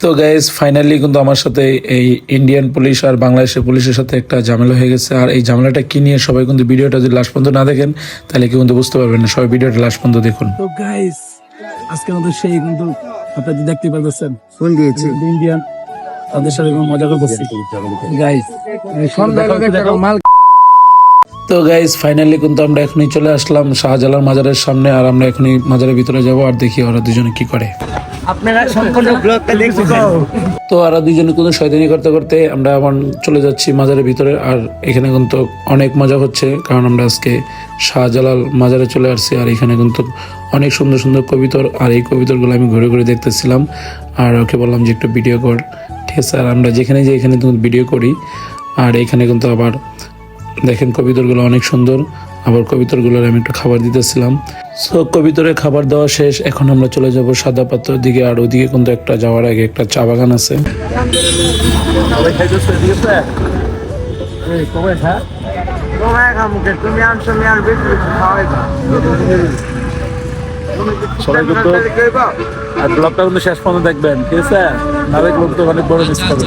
তো guys finally কিন্তু আমার সাথে এই ইন্ডিয়ান পুলিশ আর বাংলাদেশের পুলিশের সাথে একটা ঝামেলা হয়ে গেছে। আর এই ঝামেলাটা কি নিয়ে সবাই কিন্তু ভিডিওটা যদি লাস্ট পর্যন্ত না দেখেন তাহলে কি কিন্তু বুঝতে পারবেন না। সবাই ভিডিওটা লাস্ট পর্যন্ত দেখুন। তো গাইস আজকে আমাদের সেই কিন্তু আপনারা দেখতে পাচ্ছেন ফোন দিয়েছি ইন্ডিয়ান তাদের সাথে মজা করতেছি। গাইস মাল তো গাইজ ফাইনালি কিন্তু আমরা এখনই চলে আসলাম শাহজালাল মাজারের সামনে আর আমরা এখনই মাজারের ভিতরে যাব আর দেখি ওরা দুজনে কি করে। আপনারা সম্পূর্ণ ব্লগটা দেখবেন তো আর দুজনে কিন্তু শয়তানি করতে করতে আমরা এখন চলে যাচ্ছি মাজারের ভিতরে আর এখানে কিন্তু অনেক মজা হচ্ছে কারণ আমরা আজকে শাহজালাল মাজারে চলে আসছি আর এখানে কিন্তু অনেক সুন্দর সুন্দর কবিতর আর এই কবিতরগুলো আমি ঘুরে ঘুরে দেখতেছিলাম আর ওকে বললাম যে একটু ভিডিও কর ঠিক আছে? আর আমরা যেখানে যে এখানে ভিডিও করি আর এখানে কিন্তু আবার দেখেন কবিতরগুলো অনেক সুন্দর। আবার কবিতরগুলোর আমি একটু খাবার দিতেছিলাম। সো কবিতরে খাবার দেওয়া শেষ। এখন আমরা চলে যাব সাদা পাত্রের দিকে। আর ওদিকে কিন্তু একটা যাওয়ার আগে একটা চা বাগান আছে। আর সবাই কিন্তু ব্লগটা কিন্তু শেষ পর্যন্ত দেখবেন ঠিক আছে? না দেখলে কিন্তু অনেক বড় মিস করবে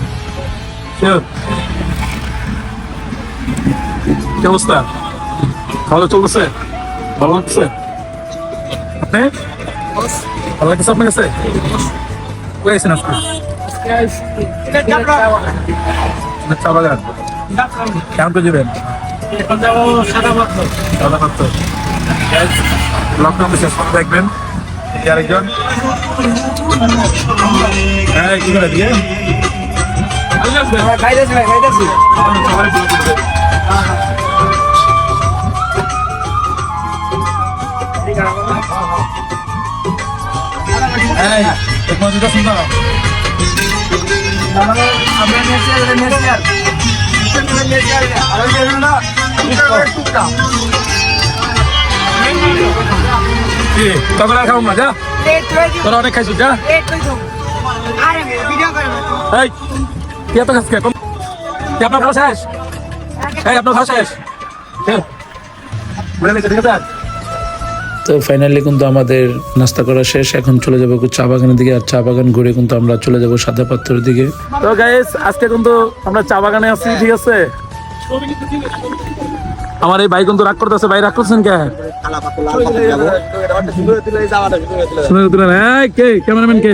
কি অবস্থা? দাওয়া চলতেছে? ভালো লাগছে আপনি? ভালো লাগছে আপনার কাছে? কই আছেন আজকে? চা বাগান? কেমন করে যাবেন লকডাউন শেষ করে দেখবেন। আরেকজন। হ্যাঁ কি দিয়ে? খাইতেছি ভাই খাইতেছি এই তোমার দুটো আমরা আর না টুকটা তখন আর খাব না যা তোরা অনেক খাইছিস যা। আরে ভিডিও করে এই কি এত খাস কে? কম কি আপনার ভালো শেষ? এই আপনার ভালো শেষ। তো ফাইনালি কিন্তু আমাদের নাস্তা করা শেষ। এখন চলে যাব চা বাগানের দিকে। আর চা বাগান ঘুরে কিন্তু আমরা চলে যাব সাদা পাত্রের দিকে। তো গাইস আজকে কিন্তু আমরা চা বাগানে আছি ঠিক আছে? আমার এই ভাই কিন্তু রাগ করতেছে। ভাই রাগ করছেন কে? শুনে দিলেন। কে? ক্যামেরাম্যান কে?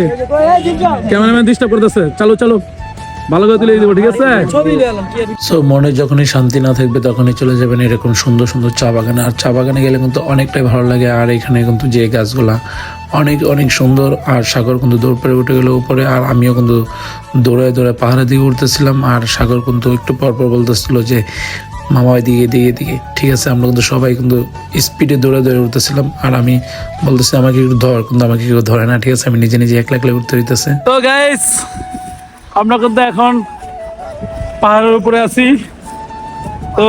ক্যামেরাম্যান ডিস্টার্ব করতেছে। চলো চলো। ভালো করে তুলে দিব ঠিক আছে? সো মনে যখনই শান্তি না থাকবে তখনই চলে যাবেন এরকম সুন্দর সুন্দর চা বাগানে। আর চা বাগানে গেলে কিন্তু অনেকটাই ভালো লাগে। আর এখানে কিন্তু যে গাছগুলা অনেক অনেক সুন্দর আর সাগর কিন্তু দৌড় পেরে উঠে গেল উপরে। আর আমিও কিন্তু দৌড়ায় দৌড়ায় পাহাড়ের দিকে উঠতেছিলাম। আর সাগর কিন্তু একটু পর পর বলতেছিল যে মামা দিকে দিকে দিকে ঠিক আছে আমরা কিন্তু সবাই কিন্তু স্পিডে দৌড়ে দৌড়ে উঠতেছিলাম। আর আমি বলতেছি আমাকে একটু ধর। কিন্তু আমাকে কেউ ধরে না ঠিক আছে? আমি নিজে নিজে একলা একলা উঠতে হইতেছে। তো গাইস আমরা কিন্তু এখন পাহাড়ের উপরে আছি। তো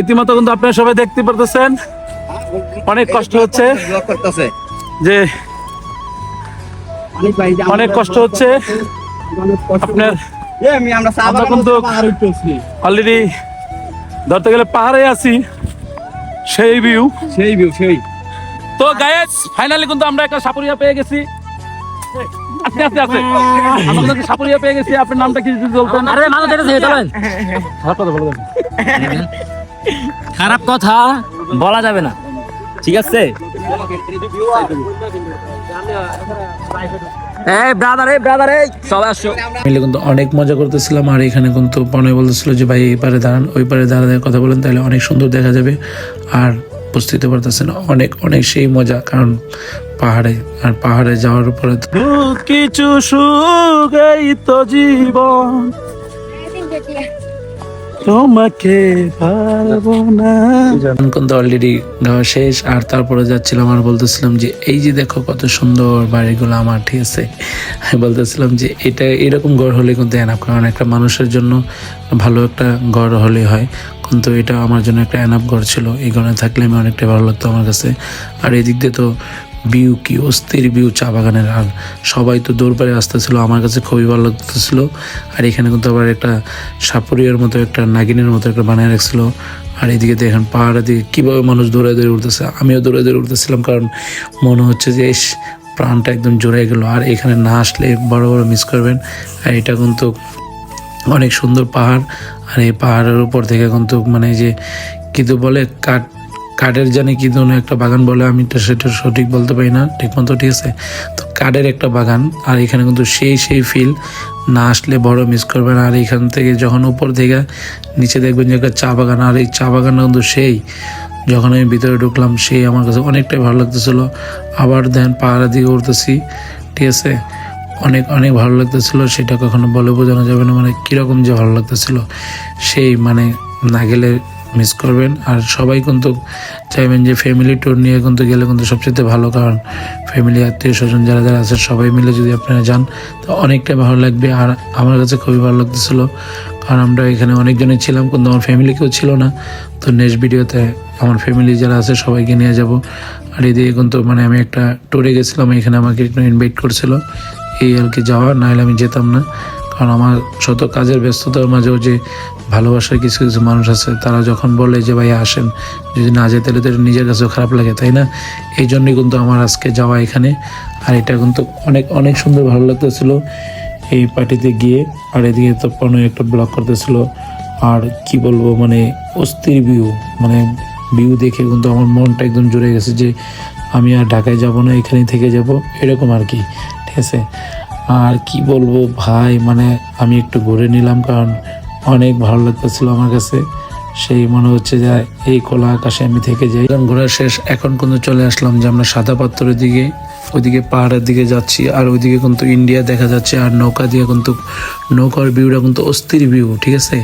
ইতিমধ্যে কিন্তু আপনারা সবাই দেখতে পারতেছেন অনেক কষ্ট হচ্ছে যে অনেক কষ্ট হচ্ছে। আপনার আমরা কিন্তু অলরেডি ধরতে গেলে পাহাড়ে আছি সেই ভিউ সেই ভিউ সেই। তো গায়েস ফাইনালি কিন্তু আমরা একটা সাপুরিয়া পেয়ে গেছি। আস্তে আস্তে আস্তে আমরা কিন্তু সাপুরিয়া পেয়ে গেছি আপনার নামটা কি বলতেন? আরে নাম যেটা দিয়ে চলেন। খারাপ কথা বলবেন খারাপ কথা বলা যাবে না। ঠিক আছে? এই ব্রাদার এই ব্রাদার এই। মিলে কিন্তু অনেক মজা করতেছিলাম আর এখানে কিন্তু পনে বলতেছিল যে ভাই এই পারে দাঁড়ান ওই পারে দাঁড়াতে কথা বলেন তাহলে অনেক সুন্দর দেখা যাবে। আর বুঝতে পারতেছেন অনেক অনেক সেই মজা, কারণ পাহাড়ে, আর পাহাড়ে যাওয়ার উপরে কিছু সুগাই তো জীবন। তোমাকে পারব না। গান অলরেডি গাওয়া শেষ, আর তারপরে যাচ্ছিলাম, আর বলতেছিলাম যে, এই যে দেখো কত সুন্দর বাড়িগুলো আমার, ঠিক আছে? আমি বলতেছিলাম যে, এটা এরকম ঘর হলে কিন্তু এনাফ কারণ একটা মানুষের জন্য ভালো একটা ঘর হলে হয়। কিন্তু এটা আমার জন্য একটা এনাফ ঘর ছিল, এই ঘরে থাকলে আমি অনেকটা ভালো লাগতো আমার কাছে। আর এদিক দিয়ে তো ভিউ কি, অস্থির ভিউ চা বাগানের আর সবাই তো দৌড় আসতেছিল, আমার কাছে খুবই ভালো লাগতেছিল। আর এখানে কিন্তু আবার একটা সাপুরিয়ার মতো, একটা নাগিনের মতো একটা বানিয়ে রাখছিল। আর এদিকে দেখেন পাহাড়ের দিকে কীভাবে মানুষ দৌড়ে দৌড়ে উঠতেছে। আমিও দৌড়ে দৌড়ে উঠতেছিলাম, কারণ মনে হচ্ছে যে প্রাণটা একদম জোরে গেল। আর এখানে না আসলে বড় বড় মিস করবেন। আর এটা কিন্তু অনেক সুন্দর পাহাড়। আর এই পাহাড়ের উপর থেকে কিন্তু মানে যে কিন্তু বলে, কাঠ কাঠের জানি কি ধরনের একটা বাগান বলে আমি তো সেটা সঠিক বলতে পারি না ঠিক মতো ঠিক আছে? তো কাঠের একটা বাগান, আর এখানে কিন্তু সেই সেই ফিল না আসলে বড় মিস করবেন আর এখান থেকে যখন উপর থেকে নিচে দেখবেন যে একটা চা বাগান, আর এই চা বাগানটা কিন্তু সেই, যখন আমি ভিতরে ঢুকলাম, সেই আমার কাছে অনেকটাই ভালো লাগতেছিলো। আবার দেন পাহাড়ের দিকে উঠতেছি, ঠিক আছে? অনেক অনেক ভালো লাগতেছিলো। সেটা কখনো বলে বোঝানো যাবে না মানে কীরকম যে ভালো লাগতেছিলো। সেই মানে না গেলে মিস করবেন। আর সবাই কিন্তু চাইবেন যে ফ্যামিলি ট্যুর নিয়ে কিন্তু গেলে কিন্তু সবচেয়ে ভালো, কারণ ফ্যামিলি আত্মীয় স্বজন যারা যারা আছে, সবাই মিলে যদি আপনারা যান, তো অনেকটা ভালো লাগবে। আর আমার কাছে খুবই ভালো লাগতেছিল, কারণ আমরা এখানে অনেকজনই ছিলাম, কিন্তু আমার ফ্যামিলি কেউ ছিল না। তো নেক্সট ভিডিওতে আমার ফ্যামিলি যারা আছে, সবাইকে নিয়ে যাব। আর এদিকে কিন্তু মানে আমি একটা ট্যুরে গেছিলাম, এখানে আমাকে একটু ইনভাইট করছিল, এই আর কি যাওয়া, নাহলে আমি যেতাম না। কারণ আমার শত কাজের ব্যস্ততার মাঝেও যে ভালোবাসার কিছু কিছু মানুষ আছে, তারা যখন বলে যে ভাই আসেন। যদি না যেতে তাহলে তো নিজের কাছেও খারাপ লাগে, তাই না? এই জন্যই কিন্তু আমার আজকে যাওয়া এখানে। আর এটা কিন্তু অনেক অনেক সুন্দর ভালো লাগতেছিল এই পার্টিতে গিয়ে। আর এদিকে তো প্রণয় একটা ব্লগ করতেছিল। আর কি বলব মানে অস্থির ভিউ মানে ভিউ দেখে কিন্তু আমার মনটা একদম জুড়ে গেছে যে, আমি আর ঢাকায় যাব না, এখানেই থেকে যাব, এরকম আর কি, ঠিক আছে? আর কি বলব ভাই মানে আমি একটু ঘুরে নিলাম কারণ অনেক ভালো লাগতেছিল আমার কাছে। সেই মনে হচ্ছে যে এই খোলা আকাশে আমি থেকে যাই। ঘোরা শেষ, এখন কিন্তু চলে আসলাম যে আমরা সাদা পাত্রের দিকে। ওইদিকে পাহাড়ের দিকে যাচ্ছি, আর ওইদিকে কিন্তু ইন্ডিয়া দেখা যাচ্ছে, আর নৌকা দিয়ে কিন্তু, নৌকার ভিউটা কিন্তু অস্থির ভিউ ঠিক আছে?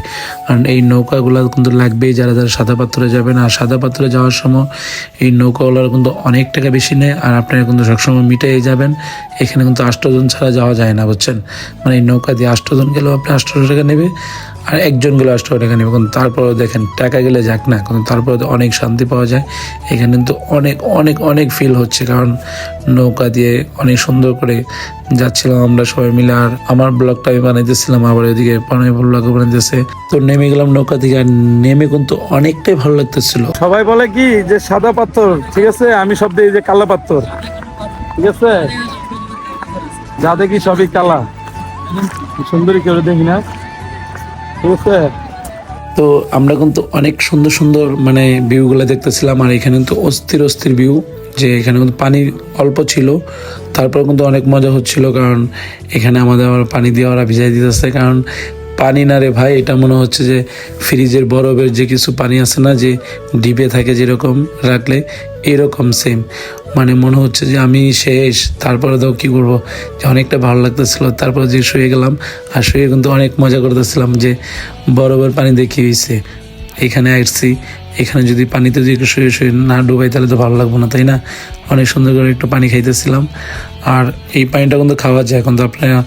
আর এই নৌকাগুলো কিন্তু লাগবেই যারা যারা সাদা পাত্রে যাবেন, আর সাদা পাত্রে যাওয়ার সময় এই নৌকাগুলোর কিন্তু অনেক টাকা বেশি নেয়, আর আপনারা কিন্তু সবসময় মিটাই যাবেন। এখানে কিন্তু আষ্টজন ছাড়া যাওয়া যায় না, বুঝছেন? মানে এই নৌকা দিয়ে আষ্টজন গেলেও আপনি আটশো টাকা নেবে, আর একজন গেলে আটশো টাকা নেবে। কিন্তু তারপরে দেখেন, টাকা গেলে যাক না, কিন্তু তারপরে অনেক শান্তি পাওয়া যায়। এখানে কিন্তু অনেক অনেক অনেক ফিল হচ্ছে, কারণ নৌকা দিয়ে অনেক সুন্দর করে যাচ্ছিলাম আমরা সবাই মিলে আর আমার ব্লগটা আমি বানাইতেছিলাম আবার এদিকে পানাই ব্লগ বানাইতেছে। তো নেমে গেলাম নৌকা থেকে আর নেমে কিন্তু অনেকটাই ভালো লাগতেছিল। সবাই বলে কি যে সাদা পাথর ঠিক আছে? আমি সব দিই যে কালা পাথর ঠিক আছে? যা দেখি সবই কালা। সুন্দরী কেউ দেখি না ঠিক আছে? তো আমরা কিন্তু অনেক সুন্দর সুন্দর মানে ভিউগুলো দেখতেছিলাম আর এখানে কিন্তু অস্থির অস্থির ভিউ। যে এখানে কিন্তু পানি অল্প ছিল। তারপর কিন্তু অনেক মজা হচ্ছিল কারণ এখানে আমাদের আবার পানি দিয়ে ওরা ভিজাই দিতেছে। কারণ পানি না রে ভাই, এটা মনে হচ্ছে যে ফ্রিজের বরফের যে কিছু পানি আছে না, যে ডিপে থাকে যেরকম রাখলে এরকম সেম মানে মনে হচ্ছে যে আমি শেষ। তারপরে তো কী করব? যে অনেকটা ভালো লাগতেছিল। তারপরে যে শুয়ে গেলাম আর শুয়ে কিন্তু অনেক মজা করতেছিলাম যে বরফের পানি দেখি হয়েছে এখানে আসছি। এখানে যদি পানিতে যদি একটু শুয়ে শুয়ে না ডুবাই, তাহলে তো ভালো লাগবে না, তাই না? অনেক সুন্দর করে একটু পানি খাইতেছিলাম। আর এই পানিটা কিন্তু খাওয়া যায়, কিন্তু আপনারা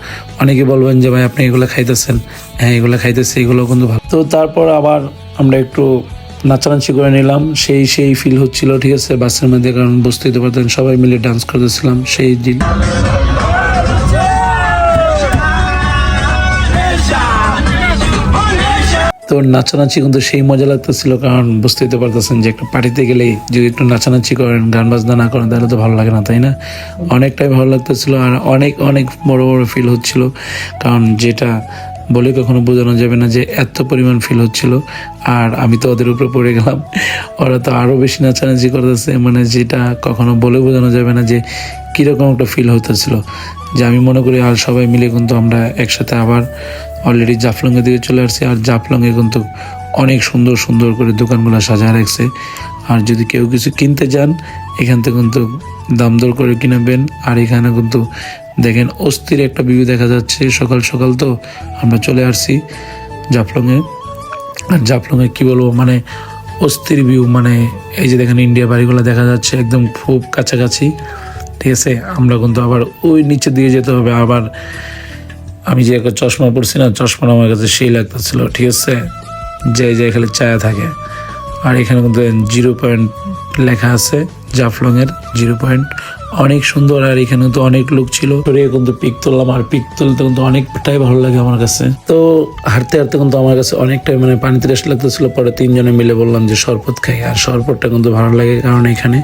অনেকে বলবেন যে, ভাই, আপনি এগুলো খাইতেছেন। হ্যাঁ এগুলো খাইতেছি এগুলো কিন্তু ভালো। তো তারপর আবার আমরা একটু নাচানাচি করে নিলাম। সেই সেই ফিল হচ্ছিল, ঠিক আছে, বাসের মধ্যে, কারণ বুঝতেই তো পারতেন, সবাই মিলে ডান্স করতেছিলাম সেই দিন। তো নাচানাচি কিন্তু সেই মজা লাগতেছিল, কারণ বুঝতেই তো পারতেছেন যে একটা পার্টিতে গেলে যদি একটু নাচানাচি করেন, গান বাজনা না করেন, তাহলে তো ভালো লাগে না, তাই না? অনেকটাই ভালো লাগতেছিল আর অনেক অনেক বড় বড় ফিল হচ্ছিল, কারণ যেটা বলে কখনো বোঝানো যাবে না যে এত পরিমাণ ফিল হচ্ছিল। আর আমি তো ওদের উপরে পড়ে গেলাম। ওরা তো আরও বেশি নাচানাচি করতেছে। মানে যেটা কখনো বলে বোঝানো যাবে না যে কীরকম একটা ফিল হতেছিল। যে আমি মনে করি আর সবাই মিলে কিন্তু আমরা একসাথে আবার অলরেডি জাফলংয়ের দিকে চলে আসছি। আর জাফলংয়ে কিন্তু অনেক সুন্দর সুন্দর করে দোকানগুলো সাজায় রাখছে। আর যদি কেউ কিছু কিনতে যান, এখান থেকে কিন্তু দাম দর করে কিনবেন। আর এখানে কিন্তু দেখেন অস্থির একটা ভিউ দেখা যাচ্ছে সকাল সকাল তো। আমরা চলে আসছি জাফলংয়ে। আর জাফলংয়ে কি বলব মানে অস্থির ভিউ মানে এই যে দেখেন ইন্ডিয়া বাড়িগুলো দেখা যাচ্ছে একদম খুব কাছাকাছি। ঠিক আছে, আমরা কিন্তু আবার ওই নিচের দিয়ে যেতে হবে। আবার আমি যে একটা চশমা পরছি না, চশমাটা আমার কাছে সেই লাগতেছিল, ঠিক আছে? যে যে খালি চায়া থাকে। আর এখানে কিন্তু জিরো পয়েন্ট লেখা আছে। জাফলং এর জিরো পয়েন্ট। অনেক সুন্দর আর এখানে তো অনেক লোক ছিল। কিন্তু পিক তুললাম আর পিক তুলতে কিন্তু অনেকটাই ভালো লাগে আমার কাছে। তো হাঁটতে হাঁটতে কিন্তু আমার কাছে অনেকটাই মানে পানি তিরাস লাগতেছিল। পরে তিনজনে মিলে বললাম যে শরবত খাই। আর শরবতটা কিন্তু ভালো লাগে কারণ এখানে,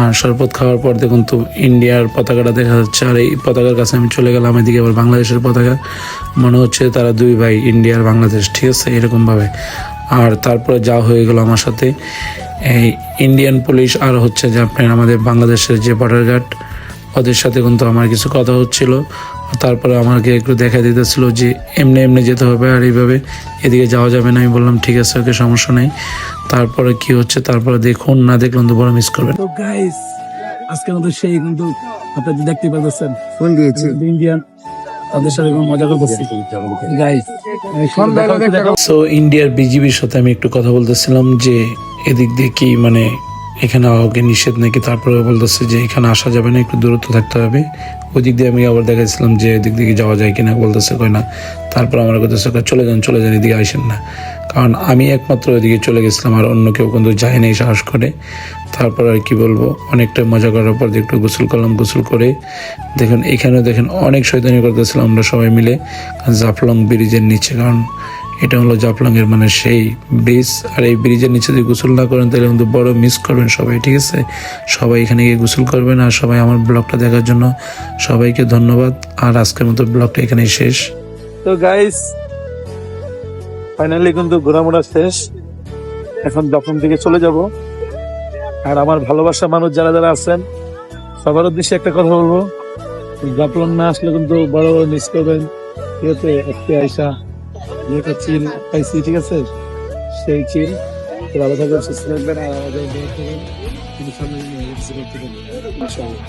আর শরবত খাওয়ার পর দেখুন তো ইন্ডিয়ার পতাকাটা দেখা যাচ্ছে। আর এই পতাকার কাছে আমি চলে গেলাম এদিকে আবার বাংলাদেশের পতাকা। মনে হচ্ছে তারা দুই ভাই ইন্ডিয়া আর বাংলাদেশ, ঠিক আছে? এরকম ভাবে আর তারপরে যা হয়ে গেল আমার সাথে। ইন্ডিয়ান পুলিশ আর হচ্ছে যে আপনার আমাদের বাংলাদেশের যে বর্ডার গার্ড ওদের সাথে কিন্তু আমার কিছু কথা হচ্ছিল। তারপরে আমাকে একটু দেখা দিতেছিল যে এমনি এমনি যেতে হবে আর এইভাবে এদিকে যাওয়া যাবে না। আমি বললাম ঠিক আছে ওকে সমস্যা নেই। তারপরে কি হচ্ছে? তারপরে দেখুন না দেখলাম তো বড় মিস করবেন। তো গাইস আজকে কিন্তু সেই কিন্তু আপনারা দেখতে পাচ্ছেন ফোন দিয়েছি। ইন্ডিয়ান তাদের সাথে মজা করতেছি। গাইস সো ইন্ডিয়ার বিজিবির সাথে আমি একটু কথা বলতেছিলাম যে এদিক দিয়ে কি মানে এখানে আওয়াকে নিষেধ নাকি তারপরে বলতেছে যে এখানে আসা যাবে না একটু দূরত্ব থাকতে হবে। ওই দিক দিয়ে আমি আবার দেখাচ্ছিলাম যে এদিক দিকে যাওয়া যায় কিনা বলতেছে কই না। তারপর আমার কথা কয়, চলে যান চলে যান এদিকে আসেন না। কারণ আমি একমাত্র ওইদিকে চলে গেছিলাম আর অন্য কেউ কিন্তু যায় নাই সাহস করে। তারপর আর কি বলব অনেকটা মজা করার পর একটু গোসল করলাম গোসল করে। দেখুন এখানেও দেখেন অনেক শয়তানি করতেছিলাম আমরা সবাই মিলে জাফলং ব্রিজের নিচে। কারণ এটা হলো জাফলং এর মানে সেই ব্রিজ আর এই ব্রিজের নিচে যদি গোসল না করেন, তাহলে কিন্তু বড় মিস করবেন সবাই, ঠিক আছে? সবাই এখানে গিয়ে গোসল করবেন, আর সবাই আমার ব্লগটা দেখার জন্য সবাইকে ধন্যবাদ, আর আজকের মতো ব্লগটা এখানেই শেষ। তো গাইস ফাইনালি কিন্তু ঘোরামোড়া শেষ। এখন দফন থেকে চলে যাব। আর আমার ভালোবাসা মানুষ যারা যারা আছেন, সবার উদ্দেশ্যে একটা কথা বলব। জাফলং না আসলে কিন্তু বড় মিস করবেন। ঠিক আছে? আজকে আইসা যে একটা চিল পাইছি ঠিক আছে সেই চিল তো ভালো থাকবেন সুস্থ থাকবেন আর আমাদের দোয়া করবেন। কিন্তু সামনে যেন কিছু করতে পারি। ইনশাআল্লাহ।